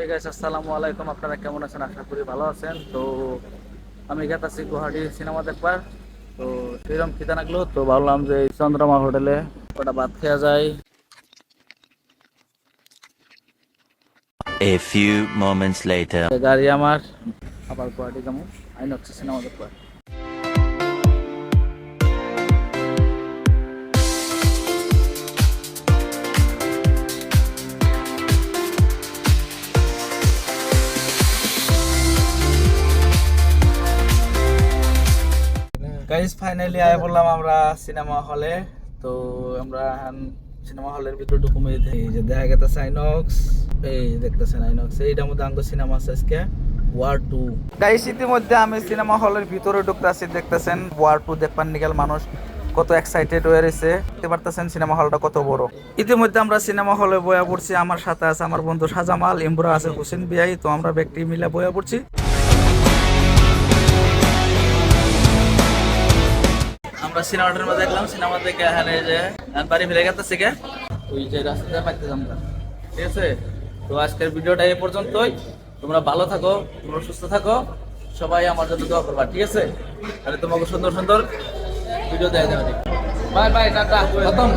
এই গাইস আসসালামু আলাইকুম। আপনারা কেমন আছেন? আশা করি ভালো আছেন। তো আমি গেতাছি গুয়াহাটি সিনেমা দেখবার। তো সেরকম খিদা লাগল তো ভাবলাম যে এই চন্দ্রমা হোটেলে ওটা ভাত খেয়া যায়। A few moments later. গাড়ি আমার আবার গুয়াহাটি যাব। আইনক্স সিনেমা দেখবার। গাইস ফাইনালি আয় বললাম আমরা সিনেমা হলে তো আমরা সিনেমা হলের ভিতরে ঢুকুমে। এই যে দেখা গেছে আইনক্স এই দেখতেছেন আইনক্স এইটার মধ্যে আঙ্গ সিনেমা আছে আজকে। ওয়ার টু গাইস ইতিমধ্যে আমি সিনেমা হলের ভিতরে ঢুকতেছি, দেখতেছেন ওয়ার টু দেখবার নিগেল মানুষ কত এক্সাইটেড হয়ে রয়েছে। দেখতে পারতেছেন সিনেমা হলটা কত বড়। ইতিমধ্যে আমরা সিনেমা হলে বয়া পড়ছি। আমার সাথে আছে আমার বন্ধু সাজামাল ইমরা আছে, হোসেন বিয়াই তো আমরা ব্যক্তি মিলে বয়া পড়ছি। আমরা সিনেমাটার মধ্যে দেখলাম সিনেমা দেখে এখানে যে বাড়ি ফিরে গেছে কে? ওই যে রাস্তাতে পাইতে আমরা। ঠিক আছে? তো আজকের ভিডিওটা এই পর্যন্তই। তোমরা ভালো থাকো তোমরা সুস্থ থাকো। সবাই আমার জন্য দোয়া করবা ঠিক আছে? তাহলে তোমাকে সুন্দর সুন্দর ভিডিও দেওয়া যাবে। বাই বাই টাটা খতম।